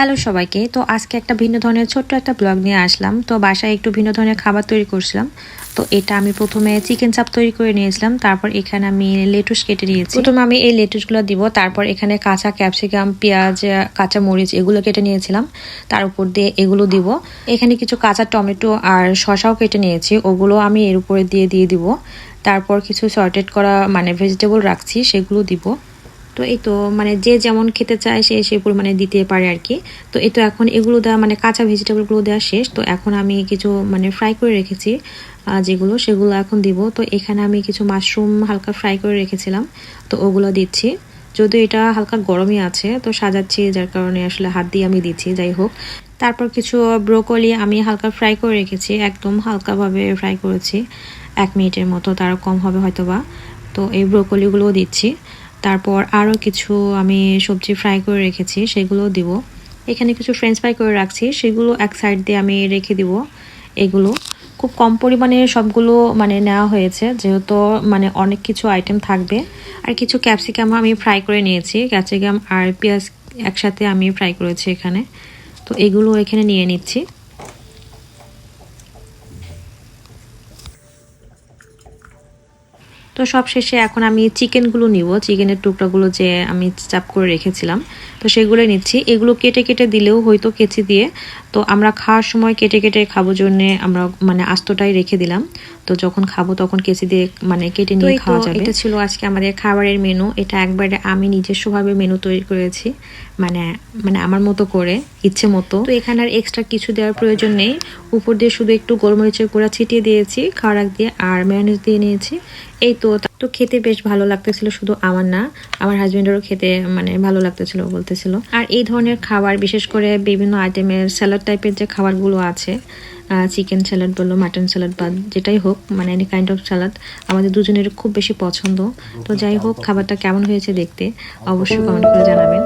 Hello সবাইকে। তো আজকে একটা ভিন্ন ধরনের ছোট্ট একটা ব্লগ নিয়ে আসলাম। তো বাসায় একটু ভিন্ন ধরনের খাবার তৈরি করছিলাম। তো এটা আমি প্রথমে চিকেন চাপ তৈরি করে নিয়েছিলাম। তারপর এখানে আমি লেটুস কেটে নিয়েছি। প্রথমে আমি এই লেটুসগুলো দিব। তারপর এখানে কাঁচা ক্যাপসিকাম পেঁয়াজ, কাঁচা মরিচ এগুলো কেটে নিয়েছিলাম। তার উপর দিয়ে এগুলো দিব। এখানে কিছু কাঁচা টমেটো আর শশাও কেটে নিয়েছি। ওগুলো আমি এর উপরে দিয়ে দিয়ে দিব। তারপর কিছু সর্টেড করা মানে ভেজিটেবল রাখছি, সেগুলো দিব। তো এই তো মানে যে যেমন খেতে চায় সে সেই পরিমাণে দিতে পারে আর কি। তো এই তো এখন এগুলো দেওয়া মানে কাঁচা ভেজিটেবলগুলো দেওয়া শেষ। তো এখন আমি কিছু মানে ফ্রাই করে রেখেছি যেগুলো, সেগুলো এখন দিব। তো এখানে আমি কিছু মাশরুম হালকা ফ্রাই করে রেখেছিলাম। তো ওগুলো দিচ্ছি। যদিও এটা হালকা গরমই আছে, তো সাজাচ্ছি, যার কারণে আসলে হাত দিয়ে আমি দিচ্ছি, যাই হোক। তারপর কিছু ব্রোকলি আমি হালকা ফ্রাই করে রেখেছি, একদম হালকাভাবে ফ্রাই করেছি। এক মিনিটের মতো, তারও কম হবে হয়তো বা তো এই ব্রোকলিগুলোও দিচ্ছি। তারপর আরও কিছু আমি সবজি ফ্রাই করে রেখেছি, সেগুলো দিব। এখানে কিছু ফ্রেঞ্চ ফ্রাই করে রাখছি, সেগুলো এক সাইড দিয়ে আমি রেখে দিব এগুলো। খুব কম পরিমাণে সবগুলো মানে নেওয়া হয়েছে, যেহেতু মানে অনেক কিছু আইটেম থাকবে। আর কিছু ক্যাপসিকাম আমি ফ্রাই করে নিয়েছি ক্যাপসিকাম আর পেঁয়াজ একসাথে আমি ফ্রাই করেছি এখানে। তো এগুলো এখানে নিয়ে নিচ্ছি। তো সব শেষে এখন আমি চিকেনগুলো নিব। চিকেনের টুকরাগুলো যে আমি চাপ করে রেখেছিলাম তো সেগুলো নিচ্ছি। এগুলো কেটে কেটে দিলেও হয়তো কেচি দিয়ে তো আমরা খাওয়ার সময় কেটে কেটে খাব জন্যে আমরা মানে আস্তটাই রেখে দিলাম। তো যখন খাব তখন কেচি দিয়ে মানে কেটে নিয়ে খাওয়া যাবে। এটা ছিল আজকে আমাদের খাবারের মেনু। এটা একবারে আমি নিজস্বভাবে মেনু তৈরি করেছি। মানে মানে আমার মতো করে ইচ্ছে মতো। তো এখানে আর এক্সট্রা কিছু দেওয়ার প্রয়োজন নেই। উপর দিয়ে শুধু একটু গোলমরিচের গুঁড়া ছিটিয়ে দিয়েছি খাওয়ার দিয়ে আর ম্যানেজ দিয়ে নিয়েছি। এই তো তো তো খেতে বেশ ভালো লাগতেছিল, শুধু আমার না, আমার হাজবেন্ডেরও খেতে মানে ভালো লাগতেছিল বলতেছিল। আর এই ধরনের খাবার, বিশেষ করে বিভিন্ন আইটেমের স্যালাড টাইপের যে খাবারগুলো আছে চিকেন স্যালাড বলো মাটন স্যালাড বা যেটাই হোক মানে এনি কাইন্ড অফ স্যালাড আমাদের দুজনের খুব বেশি পছন্দ। তো যাই হোক, খাবারটা কেমন হয়েছে দেখতে, অবশ্যই কমেন্ট করে জানাবেন।